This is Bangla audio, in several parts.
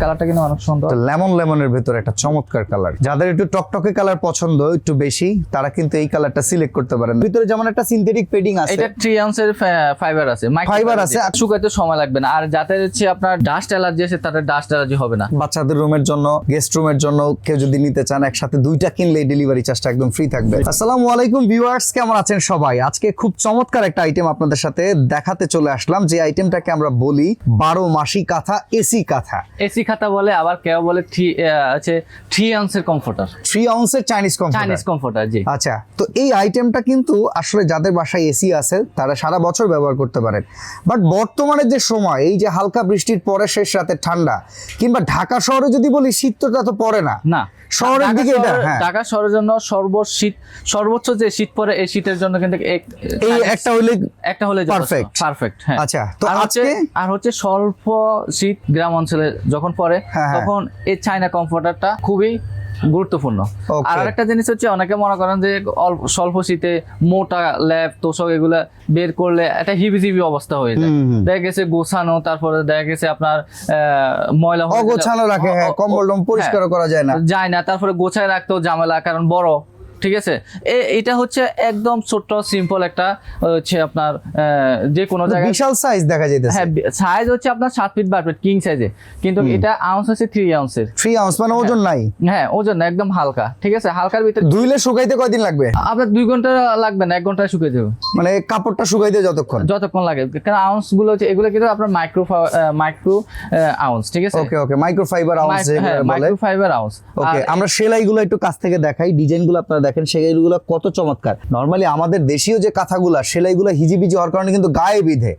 কালারটা কিন্তু অনেক সুন্দর। লেমন লেমনের ভেতরে একটা চমৎকার কালার যাদের একটু টকটকে কালার পছন্দ একটু বেশি তারা কিন্তু এই কালারটা সিলেক্ট করতে পারেন। ভিতরে যেমন একটা সিনথেটিক পেডিং আছে। এটা আউন্সের ফাইবার আছে। Fiber আছে। শুকাইতে সময় লাগবে না। আর যাদের হচ্ছে আপনার ডাস্ট অ্যালার্জি আছে তাদের ডাস্ট অ্যালার্জি হবে না। বাচ্চাদের রুমের জন্য গেস্ট রুমের জন্য কেউ যদি নিতে চান একসাথে দুইটা কিনলে ডেলিভারি চার্জটা একদম ফ্রি থাকবে। আসসালামু আলাইকুম ভিউয়ার্স কেমন আছেন সবাই? আজকে খুব চমৎকার একটা আইটেম আপনাদের সাথে দেখাতে চলে আসলাম। যে আইটেমটাকে আমরা বলি বারো মাসি কাঁথা এসি কাঁথা। এসি খাতা বলে আবার কেউ বলে থ্রি আছে থ্রি আউন্সের কমফোর্টার থ্রি আউন্সের চাইনিজ কমফোর্টার চাইনিজ কমফোর্টার জি। আচ্ছা তো এই আইটেমটা কিন্তু আসলে যাদের বাসায় এসি আছে তারা সারা বছর ব্যবহার করতে পারেন। বাট বর্তমানে যে সময় এই যে হালকা বৃষ্টির পরে শেষ রাতে ঠান্ডা কিংবা ঢাকা শহরে যদি বলি শীতটা তো পড়ে না। না শহরের দিকে এটা, হ্যাঁ। ঢাকা শহরের জন্য সর্বশীত সর্বোচ্চ যে শীত পরে এই শীতের জন্য কিন্তু এই একটা হলে একটা হলে Perfect. পারফেক্ট হ্যাঁ। আচ্ছা, তো আর হচ্ছে আজকে- আর হচ্ছে স্বল্প শীত গ্রাম অঞ্চলে যখন পড়ে হ্যাঁ, হ্যাঁ। তখন এই চাইনা কমফোর্টারটা খুবই গুরুত্বপূর্ণ আর একটা জিনিস হচ্ছে অনেকে মনে করেন যে অল্প স্বল্প শীতে মোটা ল্যাব তোষক এগুলা বের করলে একটা হিবিজিবি অবস্থা হয়ে যায়। দেখা গেছে গোছানো তারপরে দেখা গেছে আপনার আহ, ময়লা অগোছানো রাখে হ্যাঁ কম্বল পরিষ্কার। করা যায় না যায় না তারপরে গোছায় রাখতেও ঝামেলা কারণ বড় ঠিক আছে? এটা হচ্ছে একদম ছোট্ট সিম্পল একটা হচ্ছে আপনার যে কোনো জায়গায় বিশাল সাইজ দেখা যাইতেছে। হ্যাঁ সাইজ হচ্ছে আপনার সাত ফিট বাই ফিট কিং সাইজে কিন্তু এটা আউন্স হচ্ছে থ্রি আউন্সের থ্রি আউন্স মানে ওজন নাই? হ্যাঁ ওজন না, একদম হালকা। ঠিক আছে? হালকার ভিতরে ধুইলে শুকাইতে কয়দিন লাগবে? আপনার দুই ঘণ্টা লাগবে না এক ঘন্টায় শুকিয়ে যাবে। মানে কাপড়টা শুকাইতে যতক্ষণ? যতক্ষণ লাগে। কারণ আউন্সগুলো হচ্ছে এগুলো কিন্তু আপনার মাইক্রো মাইক্রো আউন্স ঠিক আছে? Okay okay micro fibre ounce micro fibre ounce okay আমরা সেলাইগুলো একটু কাছ থেকে দেখাই ডিজাইনগুলো আপনারা দেখেন সেলাইগুলো কত চমৎকার। নরমালি আমাদের দেশীয় যে কাঁথাগুলো সেলাইগুলো হিজিবিজি হওয়ার কারণে কিন্তু গায়ে বিধে।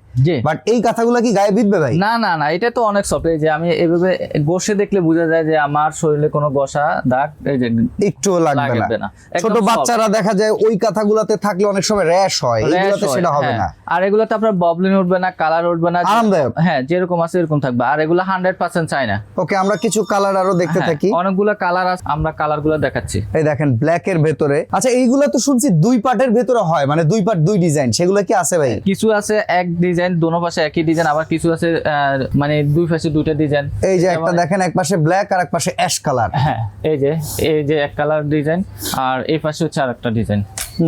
বাট এই কাঁথাগুলো কি গায়ে বিধবে ভাই? না না না এটা তো অনেক সফট এই যে আমি এভাবে গোষে দেখলে বোঝা যায় যে আমার শরীরে কোনো গোসা দাগ এই যে একটু লাগবে না। ছোট বাচ্চারা দেখা যায় ওই কাঁথাগুলোতে থাকলে অনেক সময় র্যাশ হয়। হয়, সেটা হবে হ্যাঁ। না। আর এগুলোতে আপনার ববলিন উঠবে না কালার উঠবে না আরামদায়ক। হ্যাঁ যেরকম আছে এরকম থাকবে। আর এগুলো হান্ড্রেড পার্সেন্ট চাই না। ওকে আমরা কিছু কালার আরও দেখতে হ্যাঁ, থাকি। অনেকগুলো কালার আছে আমরা কালারগুলো দেখাচ্ছি। এই দেখেন ব্ল্যাক এর ভেতরে। আচ্ছা এইগুলো তো শুনছি দুই পার্টের ভেতরে হয় মানে দুই পার্ট দুই ডিজাইন। সেগুলো কি আছে ভাই? কিছু আছে এক ডিজাইন দোনো পাশে একই ডিজাইন আবার কিছু আছে আহ, মানে দুই পাশে দুইটা ডিজাইন। এই যে একটা দেখেন এক পাশে ব্ল্যাক আর এক পাশে অ্যাশ কালার হ্যাঁ এই যে এই যে এক কালার ডিজাইন আর এই পাশে হচ্ছে আর একটা ডিজাইন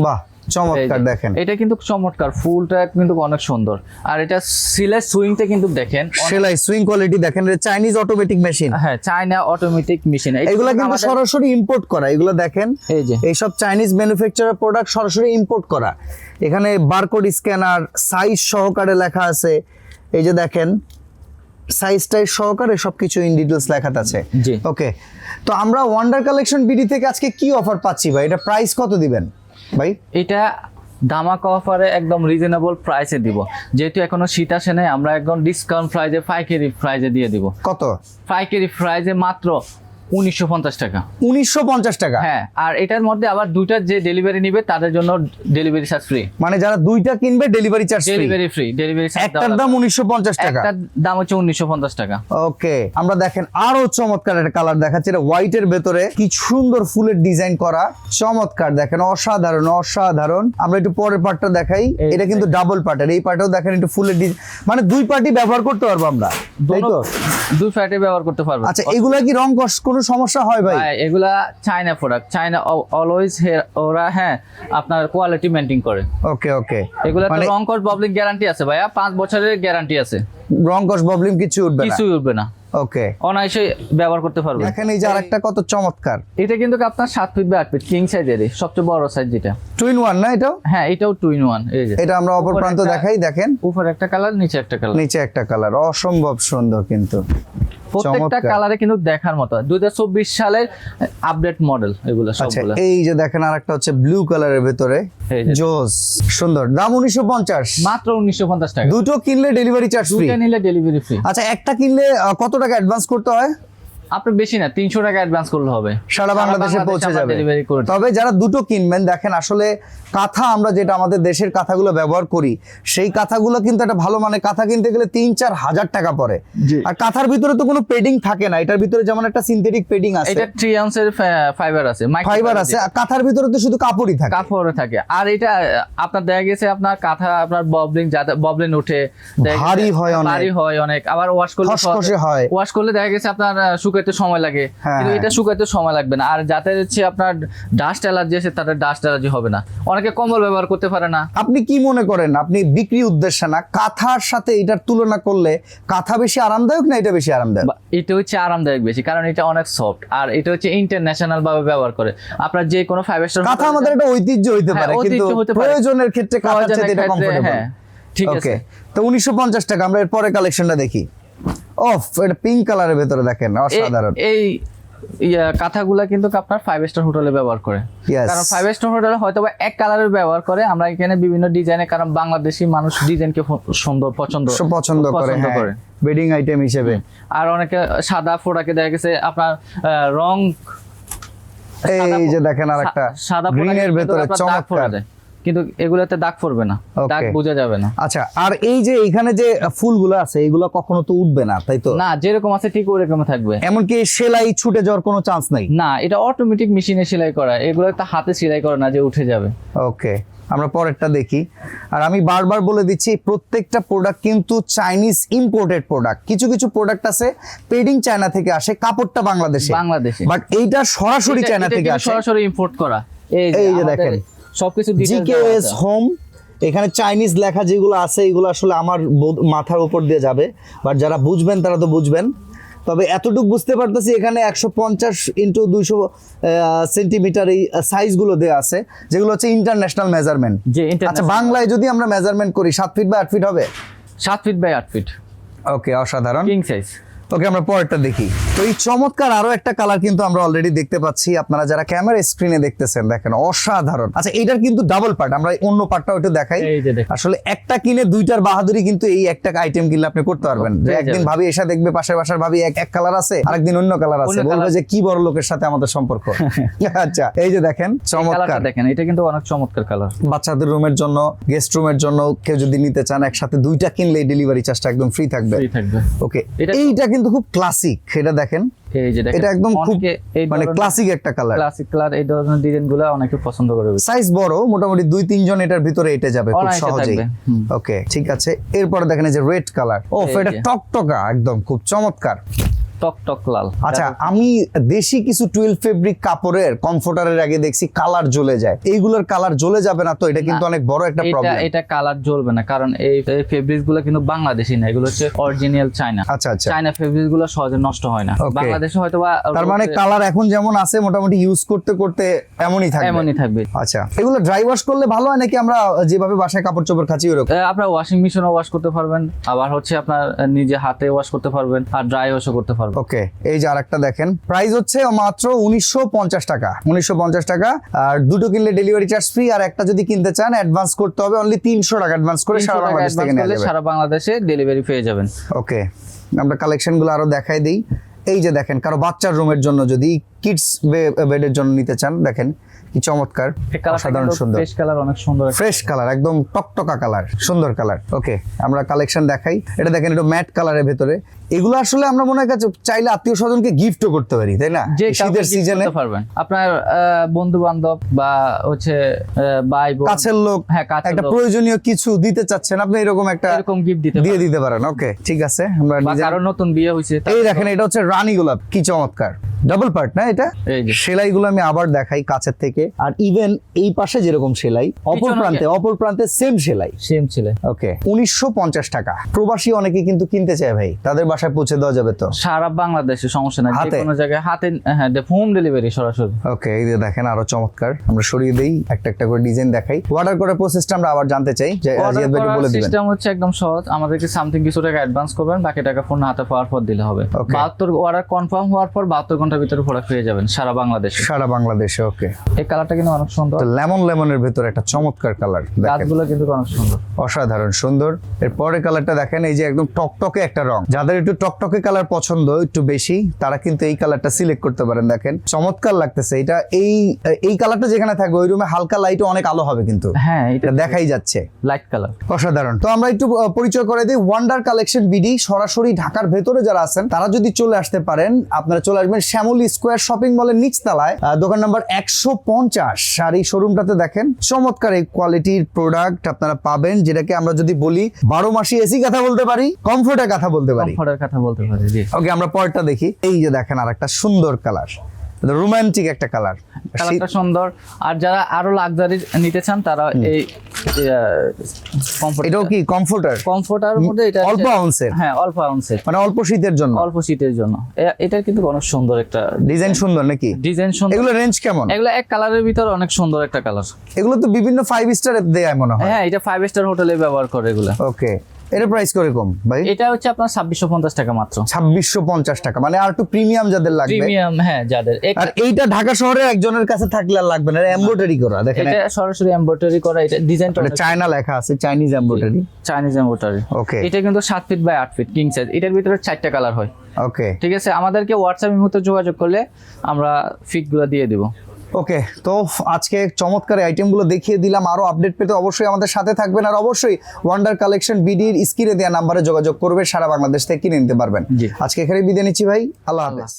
বাহ চমৎকার দেখেন। এটা কিন্তু চমৎকার ফুলটা কিন্তু অনেক সুন্দর। আর এটা সিলের সুইংটা কিন্তু দেখেন সেলাই সুইং কোয়ালিটি দেখেন চাইনিজ অটোমেটিক মেশিন হ্যাঁ চায়না অটোমেটিক মেশিন এগুলো কিন্তু সরাসরি ইম্পোর্ট করা এগুলো দেখেন। এই যে। এইসব চাইনিজ ম্যানুফ্যাকচারার প্রোডাক্ট সরাসরি ইম্পোর্ট করা। এখানে বারকোড স্ক্যানার সাইজ সহকারে লেখা আছে। এই যে দেখেন সাইজ টাইজ সহকারে সবকিছু ইন ডিটেলস লেখা আছে। জি। ওকে তো আমরা ওয়ান্ডার কালেকশন বিডি থেকে আজকে কি অফার পাচ্ছি ভাই? এটা প্রাইস কত দিবেন? ভাই? এটা ধামাকা অফারে একদম রিজনেবল প্রাইসে দিব। যেহেতু এখনও শীত আসে নাই আমরা একদম ডিসকাউন্ট প্রাইজে পাইকারি প্রাইজে দিয়ে দিব। কত? পাইকারি প্রাইজে মাত্র উনিশশো পঞ্চাশ টাকা। উনিশশো পঞ্চাশ টাকা? হ্যাঁ আর এটার মধ্যে আবার দুইটা যে ডেলিভারি নিবে তাদের জন্য ডেলিভারি চার্জ ফ্রি মানে যারা দুইটা কিনবে delivery charge delivery free delivery একটার দাম উনিশশো পঞ্চাশ টাকা। একটার দাম হচ্ছে উনিশশো পঞ্চাশ টাকা। ওকে আমরা দেখেন আরও চমৎকার একটা কালার দেখাচ্ছে। এটা হোয়াইট এর ভেতরে কি সুন্দর ফুলের ডিজাইন করা। চমৎকার দেখেন অসাধারণ অসাধারণ। আমরা একটু পরের পার্টটা দেখাই। এটা কিন্তু ডাবল পার্টের এই পার্টেও দেখেন একটু ফুলের ডিজাইন মানে দুই পার্টি ব্যবহার করতে পারব আমরা। দুই পার্টি ব্যবহার করতে পারব। আচ্ছা এগুলা কি রং কস কোনো সমস্যা হয় ভাই? এগুলা চায়না প্রোডাক্ট চায়না অলওয়েজ ওরা হ্যাঁ আপনার কোয়ালিটি মেনটেন করে। ওকে ওকে। এগুলা তো রং কস পাবলিক গ্যারান্টি আছে ভাইয়া। পাঁচ বছরের গ্যারান্টি আছে। রং কস প্রবলেম কিছু উঠবে না। কিছুই উঠবে না। ওকে। অনায়াসে ব্যবহার করতে পারবে। দেখেন এই যে আরেকটা কত চমৎকার। এটা কিন্তু আপনার সাত ফিট বা আট ফিট কিং সাইজের সবচেয়ে বড় সাইজ যেটা। টুইন ওয়ান না এটাও? হ্যাঁ এটাও টু ইন ওয়ান এই যে। এটা আমরা অপর প্রান্ত দেখাই দেখেন। উপরে একটা কালার নিচে একটা কালার নিচে একটা কালার অসম্ভব সুন্দর কিন্তু। প্রত্যেকটা কালারে কিন্তু দেখার মতো। দুই হাজার চব্বিশ সালের আপডেট মডেল এগুলো আচ্ছা সবগুলো। এই যে দেখেন আর একটা হচ্ছে ব্লু কালারের ভেতরে। জোস সুন্দর। দাম উনিশশো পঞ্চাশ। মাত্র উনিশশো পঞ্চাশ টাকা। দুটো কিনলে ডেলিভারি চার্জ ফ্রি দুইটা নিলে ডেলিভারি ফ্রি আচ্ছা একটা কিনলে কত টাকা অ্যাডভান্স করতে হয়? আপনার বেশি না তিনশো টাকা অ্যাডভান্স করলে হবে। সারা বাংলাদেশে পৌঁছে যাবে। ডেলিভারি করে তবে যারা দুটো কিনবেন দেখেন আসলে কাঁথা আমরা যেটা আমাদের দেশের কাঁথাগুলো ব্যবহার করি সেই কাঁথাগুলো কিন্তু একটা ভালো মানে কাঁথা কিনতে গেলে তিন চার হাজার টাকা পড়ে। আর কাঁথার ভিতরে তো কোনো পেডিং থাকে না এটার ভিতরে যেমন একটা সিনথেটিক পেডিং আছে। এটা থ্রি আউন্সের ফাইবার আছে ফাইবার আছে। আর কাঁথার ভিতরে তো শুধু কাপড়ই থাকে। কাপড়ে থাকে। আর এটা আপনার দেখা গেছে আপনার কাঁথা আপনার ববলিং যাতে ববলিন উঠে ভারী হয় অনেক। ভারী হয় অনেক। আবার ওয়াশ করলে হয়। ওয়াশ করলে দেখা গেছে আপনার আহ, শুকাইতে সময় লাগে। হ্যাঁ, কিন্তু হ্যাঁ। এটা শুকাইতে সময় লাগবে না। আর যাতে হচ্ছে আপনার ডাস্ট অ্যালার্জি আছে তাদের ডাস্ট অ্যালার্জি হবে না। অনেকে কম্বল ব্যবহার করতে পারে না। আপনি কি মনে করেন? আপনি বিক্রি উদ্দেশ্যে না কাঁথার সাথে এটার তুলনা করলে কাঁথা বেশি আরামদায়ক না এটা বেশি আরামদায়ক? এটা হচ্ছে আরামদায়ক বেশি কারণ এটা অনেক সফট আর এটা হচ্ছে ইন্টারন্যাশনাল ভাবে ব্যবহার করে। আপনার যে কোনো ফাইভ স্টার কাঁথা আমাদের একটা ঐতিহ্য হইতে হ্যাঁ, পারে কিন্তু প্রয়োজনের ক্ষেত্রে কাঁথার চাইতে এটা কমফোর্টেবল ঠিক আছে। তো উনিশশো পঞ্চাশ টাকা আমরা এর পরে কালেকশনটা দেখি। অফ এটা পিঙ্ক কালারের ভেতরে দেখেন অসাধারণ। এই ইয়া, কাঁথাগুলা কিন্তু আপনার ফাইভ স্টার হোটেলে ব্যবহার করে। কারণ ফাইভ স্টার হোটেলে হয়তো বা এক কালারের ব্যবহার করে আমরা এখানে বিভিন্ন ডিজাইনে কারণ বাংলাদেশি মানুষ ডিজাইনকে সুন্দর পছন্দ পছন্দ করে পছন্দ হ্যাঁ। করে। বেডিং আইটেম হিসেবে। আর অনেকে সাদা ফোড়াকে দেখা গেছে আপনার রং এই যে দেখেন আর একটা সাদা গ্রিনের ভেতরে চমৎকার। কিন্তু এগুলোতে দাগ পড়বে না। দাগ বোঝা যাবে না। আচ্ছা আর এই যে এখানে যে ফুলগুলো আছে এগুলো কখনো তো উঠবে না তাই তো? না যেরকম আছে ঠিক ওরকম থাকবে। এমনকি সেলাই ছুটে যাওয়ার কোনো চান্স নাই? না এটা অটোমেটিক মেশিনে সেলাই করা। এগুলো তো হাতে সেলাই করে না যে উঠে যাবে। ওকে আমরা পরেরটা দেখি। আর আমি বারবার বলে দিচ্ছি প্রত্যেকটা প্রোডাক্ট কিন্তু চাইনিজ ইম্পোর্টেড প্রোডাক্ট কিছু কিছু প্রোডাক্ট আছে পেডিং চায়না থেকে আসে কাপড়টা বাংলাদেশে। বাংলাদেশে। বাট এইটা সরাসরি চায়না থেকে আসে। সরাসরি ইম্পোর্ট করা। এই এই যে দেখেন। সবকিছু জিকেএস হোম এখানে চাইনিজ লেখা যেগুলো আছে এগুলো আসলে আমার মাথার উপর দিয়ে যাবে। বাট যারা বুঝবেন তারা তো বুঝবেন। তবে এতটুকু বুঝতে পারতেছি এখানে একশো পঞ্চাশ ইন্টু দুইশো সেন্টিমিটার এই সাইজগুলো দেওয়া আছে যেগুলো হচ্ছে ইন্টারন্যাশনাল মেজারমেন্ট যে আচ্ছা বাংলায় যদি আমরা মেজারমেন্ট করি সাত ফিট বা আট ফিট হবে? সাত ফিট বাই আট ফিট ওকে অসাধারণ। কিং সাইজ ওকে আমরা পরেরটা দেখি। তো এই চমৎকার আরও একটা কালার কিন্তু আমরা অলরেডি দেখতে পাচ্ছি। আপনারা যারা ক্যামেরা স্ক্রিনে দেখতেছেন দেখেন অসাধারণ। আচ্ছা এটার কিন্তু ডাবল পার্ট আমরা অন্য পার্টটাও একটু দেখাই। আসলে একটা কিনে দুইটার বাহাদুরি কিন্তু এই একটা আইটেম কিনলে আপনি করতে পারবেন। যে একদিন ভাবি এসে দেখবে পাশের বাসার ভাবি এক এক কালার আছে আরেকদিন অন্য কালার আছে। বলবে যে কি বড় লোকের সাথে আমাদের সম্পর্ক। আচ্ছা এই যে দেখেন চমৎকার। দেখেন এটা কিন্তু অনেক চমৎকার কালার বাচ্চাদের রুমের জন্য গেস্ট রুমের জন্য কেউ যদি নিতে চান একসাথে দুইটা কিনলে ডেলিভারি চার্জটা একদম ফ্রি থাকবে। ফ্রি থাকবে। ওকে এইটা কিন্তু খুব ক্লাসিক সেটা দেখেন। এই যে এটা একদম খুব মানে ক্লাসিক একটা কালার ক্লাসিক কালার এই ধরনের ডিজাইনগুলো অনেকে পছন্দ করে সাইজ বড় মোটামুটি দুই তিনজন এটার ভিতরে এটা যাবে খুব সহজেই। ওকে ঠিক আছে। এরপরে দেখেন এই যে রেড কালার ও এটা টকটকা একদম খুব চমৎকার। টক টক লাল। আচ্ছা আমি দেশি কিছু টুয়েলভ ফেব্রিক কাপড়ের কমফোর্টারের আগে দেখছি কালার জ্বলে যায়। এইগুলোর কালার জ্বলে যাবে না তো? এটা কিন্তু অনেক বড় একটা প্রবলেম এটা কালার জ্বলবে না কারণ এই ফেব্রিকগুলো কিন্তু বাংলাদেশি না এগুলো হচ্ছে অরিজিনাল চায়না আচ্ছা আচ্ছা। চায়না ফেব্রিকগুলো সহজে নষ্ট হয় না। বাংলাদেশে হয়তো বা তার মানে কালার এখন যেমন আছে মোটামুটি ইউজ করতে করতে এমনই থাকবে। এমনই থাকবে। আচ্ছা এগুলো ড্রাই ওয়াশ করলে ভালো হয় নাকি আমরা যেভাবে বাসায় কাপড় চোপড় খাচ্ছি ওরকম আপনার ওয়াশিং মেশিনও ওয়াশ করতে পারবেন আবার হচ্ছে আপনার নিজে হাতে ওয়াশ করতে পারবেন আর ড্রাই ওয়াশও করতে পারবেন। ওকে এই যে আরেকটা দেখেন। প্রাইস হচ্ছে মাত্র উনিশশো পঞ্চাশ টাকা। উনিশশো পঞ্চাশ টাকা। আর দুটো কিনলে ডেলিভারি চার্জ ফ্রি আর একটা যদি কিনতে চান অ্যাডভান্স করতে হবে অনলি তিনশো টাকা অ্যাডভান্স করে সারা বাংলাদেশ থেকে নিয়ে যাবেন সারা বাংলাদেশে ডেলিভারি পেয়ে যাবেন। ওকে আমরা কালেকশনগুলো আরও দেখাই দিই। এই যে দেখেন কারও বাচ্চার রুমের জন্য যদি কিডস বেডের জন্য নিতে চান দেখেন কি চমৎকার অসাধারণ সুন্দর। ফ্রেশ কালার অনেক সুন্দর ফ্রেশ কালার একদম টকটকা কালার সুন্দর কালার ওকে আমরা কালেকশন দেখাই। এটা দেখেন এটা ম্যাট কালারের ভেতরে। এগুলো আসলে আমরা মনে হয় চাইলে আত্মীয় স্বজনকে গিফটও করতে পারি তাই না? শীতের সিজনে পারবেন। আপনার বন্ধু বান্ধব বা হচ্ছে ভাই কাছের লোক হ্যাঁ একটা প্রয়োজনীয় কিছু দিতে চাচ্ছেন আপনি এরকম একটা এরকম গিফট দিতে দিয়ে দিতে পারেন ওকে ঠিক আছে আমরা কারও নতুন বিয়ে হয়েছে এই দেখেন এটা হচ্ছে রানী গোলাপ কি চমৎকার। ডাবল পার্ট না এটা? সেলাইগুলো আমি আবার দেখাই কাছের থেকে। আর ইভেন এই পাশে যেরকম সেলাই অপর প্রান্তে অপর প্রান্তে সেম সেলাই। সেম ছিল ওকে উনিশশো পঞ্চাশ টাকা। প্রবাসী অনেকে কিন্তু কিনতে চায় ভাই তাদের বাসায় পৌঁছে দেওয়া যাবে তো? সারা বাংলাদেশে সমস্যা নাই যে হাতে? কোনো জায়গায় হাতে হ্যাঁ হোম ডেলিভারি সরাসরি। ওকে এই যে দেখেন আরও চমৎকার। আমরা সরিয়ে দেই একটা একটা করে ডিজাইন দেখাই। অর্ডার করার প্রসেসটা আমরা আবার জানতে চাই যে জিয়াদ ভাই বলে দিবেন। সিস্টেম হচ্ছে একদম সহজ। আমাদেরকে সামথিং কিছু টাকা অ্যাডভান্স করবেন বাকি টাকা ফোন হাতে পাওয়ার পর দিলে হবে। Okay. বাহাত্তর অর্ডার কনফার্ম হওয়ার পর বাহাত্তর ঘণ্টা ঘণ্টার ভিতরে প্রোডাক্ট পেয়ে যাবেন সারা বাংলাদেশে। সারা বাংলাদেশে ওকে এই কালারটা কিন্তু অনেক সুন্দর। লেমন লেমনের ভেতর একটা চমৎকার কালার গাছগুলো কিন্তু অনেক সুন্দর। অসাধারণ সুন্দর। এর পরের কালারটা দেখেন এই যে একদম টকটকে একটা রং। যাদের একটু টকটকে কালার পছন্দ একটু বেশি তারা কিন্তু এই কালারটা সিলেক্ট করতে পারেন দেখেন। চমৎকার লাগতেছে এটা এই এই কালারটা যেখানে থাকবে ওই রুমে হালকা লাইটও অনেক আলো হবে কিন্তু। হ্যাঁ এটা এটা দেখাই যাচ্ছে। লাইট কালার অসাধারণ। তো আমরা একটু পরিচয় করে দিই ওয়ান্ডার কালেকশন বিডি সরাসরি ঢাকার ভেতরে যারা আছেন তারা যদি চলে আসতে পারেন আপনারা চলে আসবেন শ্যামলী স্কোয়ার শপিং মলের নিচতলায় দোকান নাম্বার একশো পঞ্চাশ শাড়ি এই শোরুমটাতে দেখেন চমৎকার এই কোয়ালিটির প্রোডাক্ট আপনারা পাবেন যেটাকে আমরা যদি বলি বারো মাসি এসি কথা বলতে পারি কমফোর্টের কথা বলতে পারি। কথা বলতে পারি ওকে আমরা পরটা দেখি। এই যে দেখেন আর একটা সুন্দর কালার রোমান্টিক একটা কালার কালারটা সুন্দর। আর যারা আরও লাক্সারি নিতে চান তারা এই কমফোর্ট এটাও কি কমফোর্টার কমফোর্টার মধ্যে এটা অল্প আউন্সের হ্যাঁ অল্প আউন্সের মানে অল্প শীতের জন্য? অল্প শীতের জন্য। এ- এটার কিন্তু অনেক সুন্দর একটা ডিজাইন সুন্দর নাকি? ডিজাইন সুন্দর। এগুলো রেঞ্জ কেমন? এগুলো এক কালারের ভিতর অনেক সুন্দর একটা কালার এগুলো তো বিভিন্ন ফাইভ স্টার দেয় মনে হয়। হ্যাঁ এটা ফাইভ স্টার হোটেলে ব্যবহার করে এগুলো। ওকে এর প্রাইস করে কম ভাই? এটা হচ্ছে আপনার ছাব্বিশশো পঞ্চাশ টাকা মাত্র। ছাব্বিশশো পঞ্চাশ টাকা মানে আর একটু প্রিমিয়াম যাদের লাগবে। প্রিমিয়াম হ্যাঁ যাদের। আর এইটা ঢাকা শহরে একজনের কাছে থাকলে আর লাগবে না এমব্রয়ডারি করা দেখেন এটা সরাসরি এমব্রয়ডারি করা এটা ডিজাইনটা মানে চায়না লেখা আছে Chinese embroidery Chinese embroidery okay এটা কিন্তু সাত ফিট বাই আট ফিট কিং সাইজ এটার ভিতরে চারটা কালার হয়। ওকে ঠিক আছে? আমাদেরকে হোয়াটসঅ্যাপ মতো যোগাযোগ করলে আমরা ফিটগুলো দিয়ে দিব। ওকে তো আজকে চমৎকার আইটেমগুলো দেখিয়ে দিলাম। আরও আপডেট পেতে অবশ্যই আমাদের সাথে থাকবেন আর অবশ্যই ওয়ান্ডার কালেকশন বিডির স্ক্রিনে দেওয়া নাম্বারে যোগাযোগ করবে সারা বাংলাদেশ থেকে কিনে নিতে পারবেন। আজকে এখানে বিদায় নিচ্ছি ভাই আল্লাহ হাফেজ।